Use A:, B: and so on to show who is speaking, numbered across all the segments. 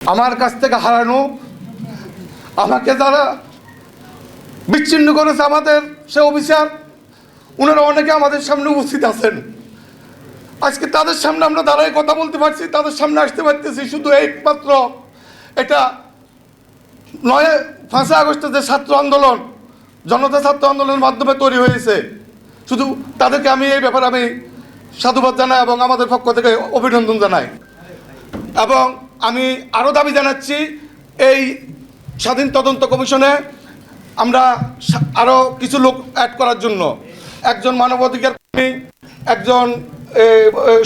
A: আমার কাছ থেকে হারানো, আমাকে যারা বিচ্ছিন্ন করেছে আমাদের, সে অফিসার, ওনারা অনেকে আমাদের সামনে উপস্থিত আছেন। আজকে তাদের সামনে আমরা দাঁড়ায় কথা বলতে পারছি, তাদের সামনে আসতে পারতেছি। শুধু একমাত্র এটা নয়, পাঁচই আগস্টের যে ছাত্র আন্দোলন, জনতা ছাত্র আন্দোলনের মাধ্যমে তৈরি হয়েছে, শুধু তাদেরকে আমি এই ব্যাপারে আমি সাধুবাদ জানাই এবং আমাদের পক্ষ থেকে অভিনন্দন জানাই। এবং আমি আরও দাবি জানাচ্ছি, এই স্বাধীন তদন্ত কমিশনে আমরা আরও কিছু লোক অ্যাড করার জন্য। একজন মানবাধিকার কর্মী, একজন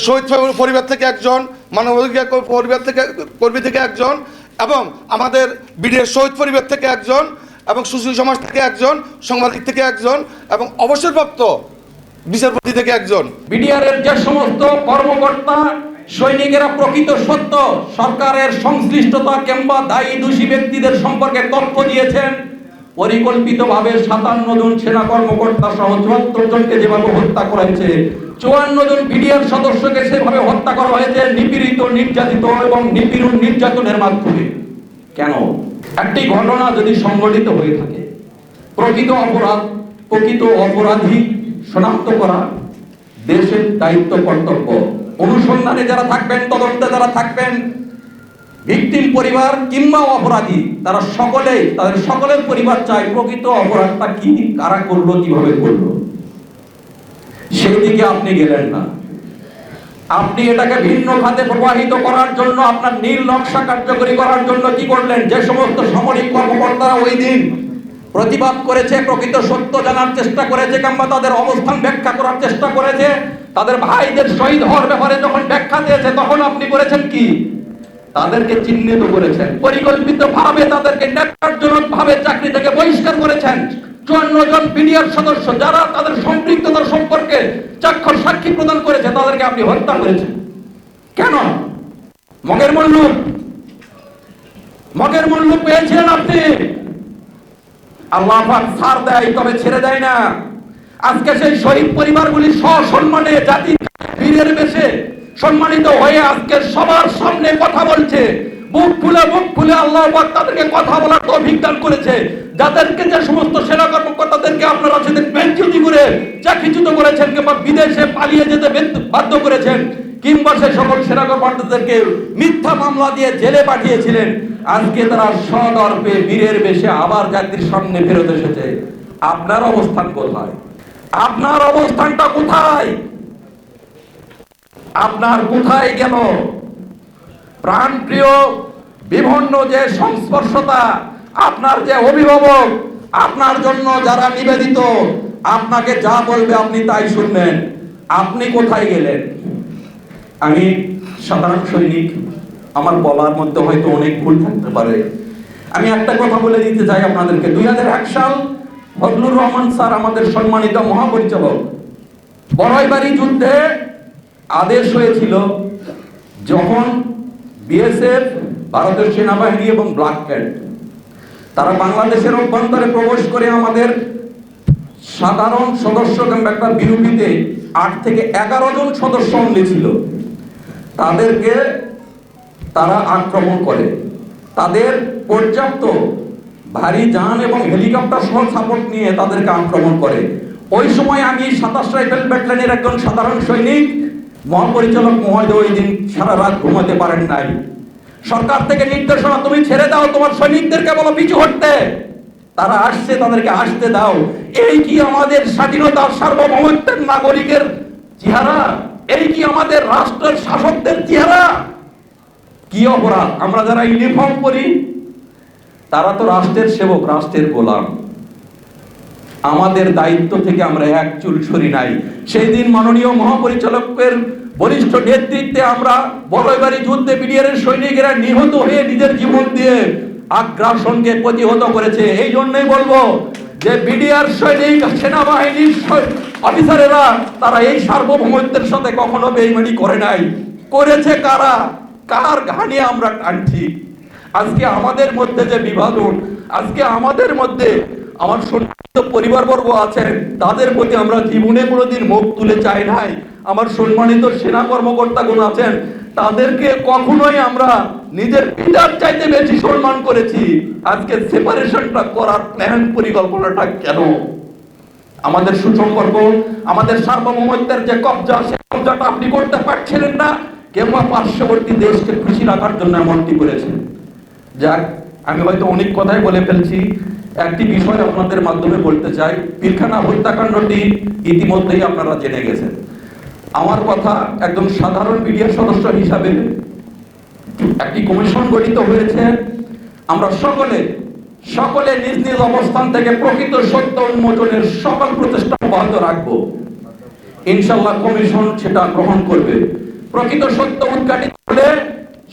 A: শহীদ পরিবার থেকে একজন, মানবাধিকার পরিবার থেকে, কর্মী থেকে একজন, এবং আমাদের বিডিএর শহীদ পরিবার থেকে একজন, এবং সুশীল সমাজ থেকে একজন, সাংবাদিক থেকে একজন, এবং অবসরপ্রাপ্ত বিচারপতি থেকে একজন।
B: বিডিআরের যে সমস্ত কর্মকর্তা সৈনিকেরা প্রকৃত সত্য, সরকারের সংশ্লিষ্টতা কিংবা দায়ী দোষী ব্যক্তিদের সম্পর্কে তথ্য দিয়েছেন। পরিকল্পিতভাবে সাতান্ন জন সেনা কর্মকর্তা সহ চুয়াত্তর জনকে যেভাবে হত্যা করা হয়েছে চুয়ান্ন জন বিডিআর সদস্যকে সেভাবে হত্যা করা হয়েছে নিপীড়িত, নির্যাতিত এবং নিপীড়ন নির্যাতনের মাধ্যমে। কেন? একটি ঘটনা যদি সংঘটিত হয়ে থাকে, প্রকৃত অপরাধ, প্রকৃত অপরাধী শনাক্ত করা দেশের দায়িত্ব, কর্তব্য। অনুসন্ধানে যারা থাকবেন, তদন্তে যারা থাকবেন, ভিকটিম পরিবার কিংবা অপরাধী, তারা সকলেই, তাদের সকলের পরিবার চায় প্রকৃত অপরাধটা কি, কারা করল, কীভাবে করল। সেই দিকে আপনি গেলেন না। আপনি এটাকে ভিন্ন খাতে প্রবাহিত করার জন্য, আপনার নীল নকশা কার্যকরী করার জন্য কি করলেন? যে সমস্ত সামরিক কর্মকর্তারা ওই দিন প্রতিবাদ করেছে, প্রকৃত সত্য জানার চেষ্টা করেছে, কিংবা তাদের অবস্থান ব্যাখ্যা করার চেষ্টা করেছে তাদের ভাইদের শহীদ হওয়ার ব্যাপারে যখন ব্যাখ্যা দিয়েছে, তখন আপনি করেছেন কি? তাদেরকে চিহ্নিত করেছেন পরিকল্পিত ভাবে তাদেরকে ন্যাক্কারজনক ভাবে চাকরি থেকে বহিষ্কার করেছেন। চুয়ান্ন জন বিডিআর সদস্য যারা তাদের সম্পৃক্ততার সম্পর্কে চাক্ষর সাক্ষী প্রদান করেছে, তাদেরকে আপনি হত্যা করেছেন। কেন? মগের মল্লুক মগের মল্লুক পেয়েছিলেন আপনি। আল্লাহ ছাড় দেয়, তবে ছেড়ে দেয় না। আজকে সেই শহীদ পরিবারগুলি সসম্মানে জাতি বীরের বেশে সম্মানিত হয়ে আজকে সবার সামনে কথা বলছে। বুক ফুলে বুক ফুলে আল্লাহ তাদেরকে কথা বলার তৌফিক দান করেছে। যাদেরকে যে সমস্ত সেনা কর্মকর্তাদেরকে আপনারা সেদিন বেঞ্চুতি করে চাকরিচ্যুত করেছেন কিংবা বিদেশে পালিয়ে যেতে বাধ্য করেছেন, কিংবা সে সকল সেনা কর্মকর্তাদেরকে মিথ্যা মামলা দিয়ে জেলে পাঠিয়েছিলেন, আজকে তারা সদর্পে বীরের বেশে আবার জাতির সামনে ফেরত এসেছে। আপনার অবস্থান কোথায়? আপনার অবস্থানটা কোথায়? আপনার কোথায় গেল? প্রাণপ্রিয়, বিভিন্ন যে সংস্পর্শতা, আপনার যে অভিভাবক, আপনার জন্য যারা নিবেদিত, আপনাকে যা বলবে আপনি তাই শুনবেন। আপনি কোথায় গেলেন? আমি সাধারণ সৈনিক, আমার বলার মধ্যে হয়তো অনেক ভুল থাকতে পারে। আমি একটা কথা বলে দিতে চাই আপনাদেরকে। দুই সাল ফজলুর রহমান স্যার আমাদের সম্মানিত মহাপরিচালক। বড়াইবাড়ি যুদ্ধে আদেশ হয়েছিল যখন বিএসএফ, ভারতের সেনাবাহিনী এবং ব্ল্যাক ক্যাট তারা বাংলাদেশের অভ্যন্তরে প্রবেশ করে আমাদের সাধারণ সদস্য কিংবা একটা বিরোধীতে আট থেকে এগারো জন সদস্য অনলি ছিল। তাদেরকে তারা আক্রমণ করে। তাদের পর্যাপ্ত ভারী যান এবং হেলিকপ্টার সহ সাপোর্ট নিয়ে তাদেরকে আক্রমণ করে। ওই সময় আমি সাতাশ রাইফেল ব্যাটালিয়নের একজন সাধারণ সৈনিক, মহাপরিচালক মহোদয় ওই দিন সারা রাত ঘুমাতে পারেন নাই। সরকার থেকে নির্দেশনা, তুমি ছেড়ে দাও, তোমার সৈনিকদেরকে বলো পিছু হটতে। তারা আসছে, তাদেরকে আসতে দাও। এই কি আমাদের স্বাধীনতার সার্বভৌমত্বের নাগরিকের চেহারা? এই কি আমাদের রাষ্ট্রের শাসকদের চেহারা? কি অপরাধ? আমরা যারা ইউনিফর্ম পরি তারা তো রাষ্ট্রের সেবক, রাষ্ট্রের গোলাম। আমাদের দায়িত্ব থেকে আমরা এক চুল সরি নাই। সেই দিন মাননীয় মহাপরিচালকের বরিষ্ঠ নেতৃত্বে আমরা বড়বাড়ি যুদ্ধে বিডিআরের সৈনিকেরা নিহত হয়ে নিজের জীবন দিয়ে আগ্রাসনকে প্রতিহত করেছে। এই জন্যই বলব যে বিডিআর সৈনিক, সেনাবাহিনীর অফিসারেরা তারা এই সার্বভৌমত্বের সাথে কখনো বেইমানি করে নাই। করেছে কারা? কার ঘানি আমরা টানছি আজকে আমাদের মধ্যে যে বিভাজন, আজকে আমাদের মধ্যে আমার সম্মানিত পরিবারবর্গ আছেন, তাদের প্রতি আমরা জীবনে কোনোদিন মুখ তুলে চাই নাই। আমার সম্মানিত সেনা কর্মকর্তাগুলো আছেন, তাদেরকে কখনোই আমরা নিজের পিতার চাইতে বেশি সম্মান করেছি। আজকে সেপারেশনটা করার প্ল্যান পরিকল্পনাটা কেন? আমাদের সুসম্পর্ক আমাদের সার্বভৌমত্বের যে কবজা, সে কবজাটা আপনি করতে পারছিলেন না কিংবা পার্শ্ববর্তী দেশকে খুশি রাখার জন্য এমনটি করেছেন। যাক আমি হয়তো অনেক কথাই বলে ফেলছি। একটি বিষয় আপনাদের মাধ্যমে বলতে চাই। পিলখানা হত্যাকাণ্ডটি ইতিমধ্যেই আপনারা জেনে গেছেন। আমার কথা একজন সাধারণ মিডিয়ার সদস্য হিসাবে একটি কমিশন গঠিত হয়েছে। আমরা সকলে সকলে নিজ নিজ অবস্থান থেকে প্রকৃত সত্য উন্মোচনের সকল প্রচেষ্টা অব্যাহত রাখব। ইনশাল্লাহ কমিশন সেটা গ্রহণ করবে। প্রকৃত সত্য উদ্ঘাটিত হলে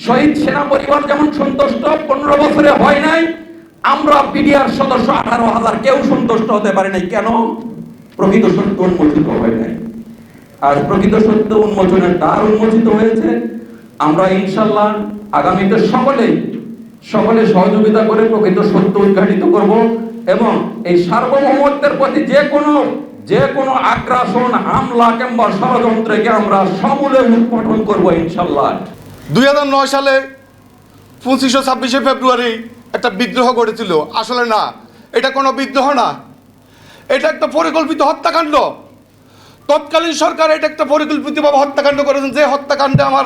B: শহীদ সেনা পরিবার যেমন সন্তুষ্ট, পনেরো বছরে হয় নাই, আমরা পিডিআর সদস্য আঠারো হাজার কেউ সন্তুষ্ট হতে পারে নাই। কেন? প্রকৃত সত্য উন্মোচিত হয় নাই। আর প্রকৃত সত্য উন্মোচনের দ্বার উন্মোচিত হয়েছে। আমরা ইনশাল্লাহ আগামীতে সকলে সকলে সহযোগিতা করে প্রকৃত সত্য উদ্ঘাটিত করব এবং এই সার্বভৌমত্বের প্রতি যে কোনো যে কোনো আগ্রাসন, হামলা কিংবা ষড়যন্ত্রকে আমরা সমূলে উৎপাদন করব ইনশাল্লাহ।
A: দুই নয় সালে পঁচিশশো ছাব্বিশে ফেব্রুয়ারি একটা বিদ্রোহ গড়েছিল। আসলে না, এটা কোনো বিদ্রোহ না। এটা একটা পরিকল্পিত হত্যাকাণ্ড। তৎকালীন সরকার এটা একটা পরিকল্পিতভাবে হত্যাকাণ্ড করেছেন। যে হত্যাকাণ্ডে আমার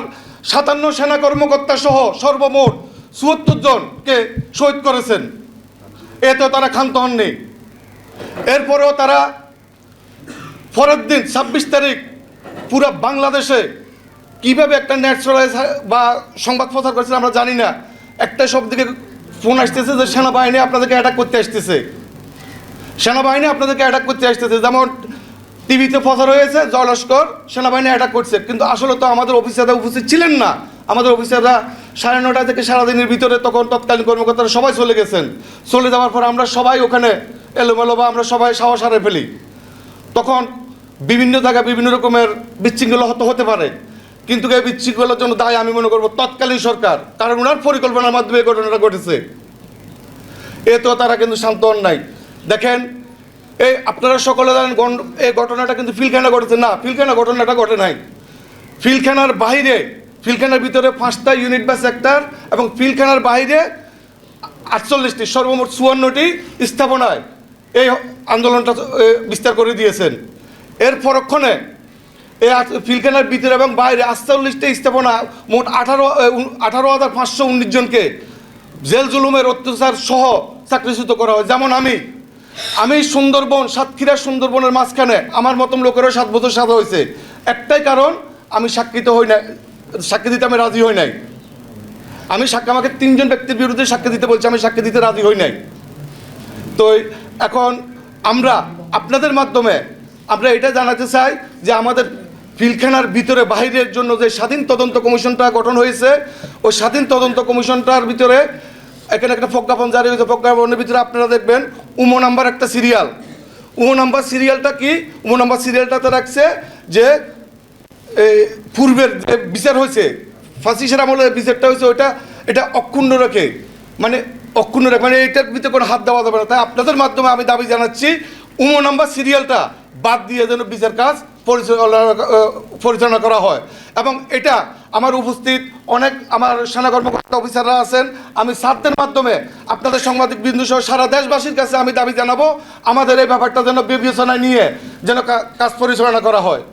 A: সাতান্ন সেনা কর্মকর্তা সহ সর্বমোট চুয়াত্তর জনকে শহীদ করেছেন। এতেও তারা ক্ষান্ত হননি। এরপরেও তারা পরের দিন ছাব্বিশ তারিখ পুরো বাংলাদেশে কীভাবে একটা ন্যাচারালাইজ বা সংবাদ প্রচার করেছে আমরা জানি না। একটা সব দিকে ফোন আসতেছে যে সেনাবাহিনী আপনাদেরকে অ্যাটাক করতে আসতেছে। সেনাবাহিনী আপনাদেরকে অ্যাটাক করতে আসতেছে। যেমন টিভিতে প্রচার হয়েছে জলস্কর সেনাবাহিনী অ্যাটাক করছে। কিন্তু আসলে তো আমাদের অফিসাররা উপস্থিত ছিলেন না। আমাদের অফিসাররা সাড়ে নটা থেকে সারাদিনের ভিতরে তখন তৎকালীন কর্মকর্তারা সবাই চলে গেছেন। চলে যাওয়ার পর আমরা সবাই ওখানে এলোমেলো বা আমরা সবাই সাহস হারে ফেলি। তখন বিভিন্ন জায়গায় বিভিন্ন রকমের বিচ্ছিন্ন হতে পারে। কিন্তু এই বিশৃঙ্খলার জন্য দায় আমি মনে করব তৎকালীন সরকার। কারণ ওনার পরিকল্পনার মাধ্যমে এই ঘটনাটা ঘটেছে। এ তো তারা কিন্তু শান্ত নাই। দেখেন, এই আপনারা সকলে জানেন এই ঘটনাটা কিন্তু ফিলখানা ঘটেছে। না, ফিলখানা ঘটনাটা ঘটে নাই। ফিলখানার বাইরে, ফিলখানার ভিতরে পাঁচটা ইউনিট বা সেক্টর এবং ফিলখানার বাইরে আটচল্লিশটি, সর্বমোট চুয়ান্নটি স্থাপনায় এই আন্দোলনটা বিস্তার করে দিয়েছেন। এর পরক্ষণে ফিলখানার ভিতরে এবং বাইরে আটচল্লিশটি স্থাপনা, মোট আঠারো আঠারো হাজার পাঁচশো উনিশ জনকে জেল জুলুমের অত্যাচার সহ চাকরিচ্যুত করা হয়। যেমন আমি আমি সুন্দরবন, সাতক্ষীরা সুন্দরবনের মাঝখানে আমার মতন লোকেরও সাত বছর সাজা হয়েছে। একটাই কারণ, আমি সাক্ষিত হই না সাক্ষী দিতে আমি রাজি হই নাই। আমি সাক্ষী, আমাকে তিনজন ব্যক্তির বিরুদ্ধে সাক্ষী দিতে বলছি, আমি সাক্ষী দিতে রাজি হই নাই। তো এখন আমরা, আপনাদের মাধ্যমে আমরা এটা জানাতে চাই যে আমাদের পিলখানার ভিতরে বাহিরের জন্য যে স্বাধীন তদন্ত কমিশনটা গঠন হয়েছে, ওই স্বাধীন তদন্ত কমিশনটার ভিতরে এখানে একটা প্রজ্ঞাপন জারি হয়েছে। প্রজ্ঞাপনের ভিতরে আপনারা দেখবেন, উমো নাম্বার একটা সিরিয়াল। উমো নাম্বার সিরিয়ালটা কি? উমো নাম্বার সিরিয়ালটাতে রাখছে যে পূর্বের যে বিচার হয়েছে, ফাঁসিসের আমলে বিচারটা হয়েছে, ওইটা, এটা অক্ষুণ্ণ রেখে মানে অক্ষুণ্ণ রেখে মানে এটার ভিতরে কোনো হাত দেওয়া যাবে না। তাই আপনাদের মাধ্যমে আমি দাবি জানাচ্ছি, উমো নাম্বার সিরিয়ালটা বাদ দিয়ে যেন বিচার কাজ পরিচালনা করা হয়। এবং এটা আমার উপস্থিত অনেক আমার সেনা কর্মকর্তা অফিসাররা আছেন। আমি স্বার্থের মাধ্যমে আপনাদের সাংবাদিক বিন্দু সহ সারা দেশবাসীর কাছে আমি দাবি জানাব, আমাদের এই ব্যাপারটা যেন বিবেচনায় নিয়ে যেন কাজ পরিচালনা করা হয়।